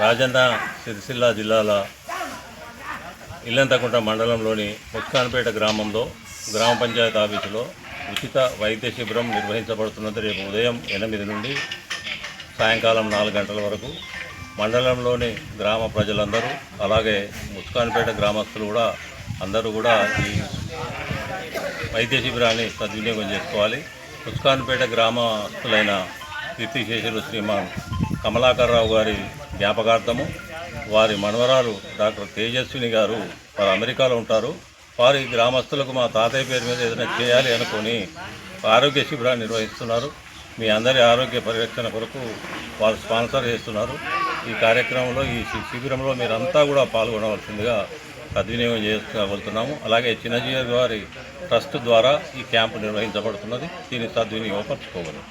రాజన్న సిరిసిల్ల జిల్లాల ఇల్లంతకుంట మండలంలోని ముస్కాన్పేట గ్రామంలో గ్రామ పంచాయతీ ఆఫీసులో ఉచిత వైద్య శిబిరం నిర్వహించబడుతున్నది రేపు ఉదయం ఎనిమిది నుండి సాయంకాలం నాలుగు గంటల వరకు. మండలంలోని గ్రామ ప్రజలందరూ అలాగే ముస్కాన్పేట గ్రామస్తులు కూడా అందరూ కూడా ఈ వైద్య శిబిరాన్ని సద్వినియోగం చేసుకోవాలి. ముస్కాన్పేట గ్రామస్తులైన కీర్తిశేషులు శ్రీమాన్ కమలాకర్రావు గారి జ్ఞాపకార్థము వారి మనవరాలు డాక్టర్ తేజస్విని గారు వారు అమెరికాలో ఉంటారు. వారి గ్రామస్తులకు మా తాతయ్య పేరు మీద ఏదైనా చేయాలి అనుకొని ఆరోగ్య శిబిరాన్ని నిర్వహిస్తున్నారు. మీ అందరి ఆరోగ్య పరిరక్షణ కొరకు వారు స్పాన్సర్ చేస్తున్నారు. ఈ కార్యక్రమంలో ఈ శిబిరంలో మీరంతా కూడా పాల్గొనవలసిందిగా సద్వినియోగం చేసుకోగలుగుతున్నాము అలాగే చిన్నజీవి గారి ట్రస్ట్ ద్వారా ఈ క్యాంపు నిర్వహించబడుతున్నది. దీన్ని సద్వినియోగపరచుకోగలం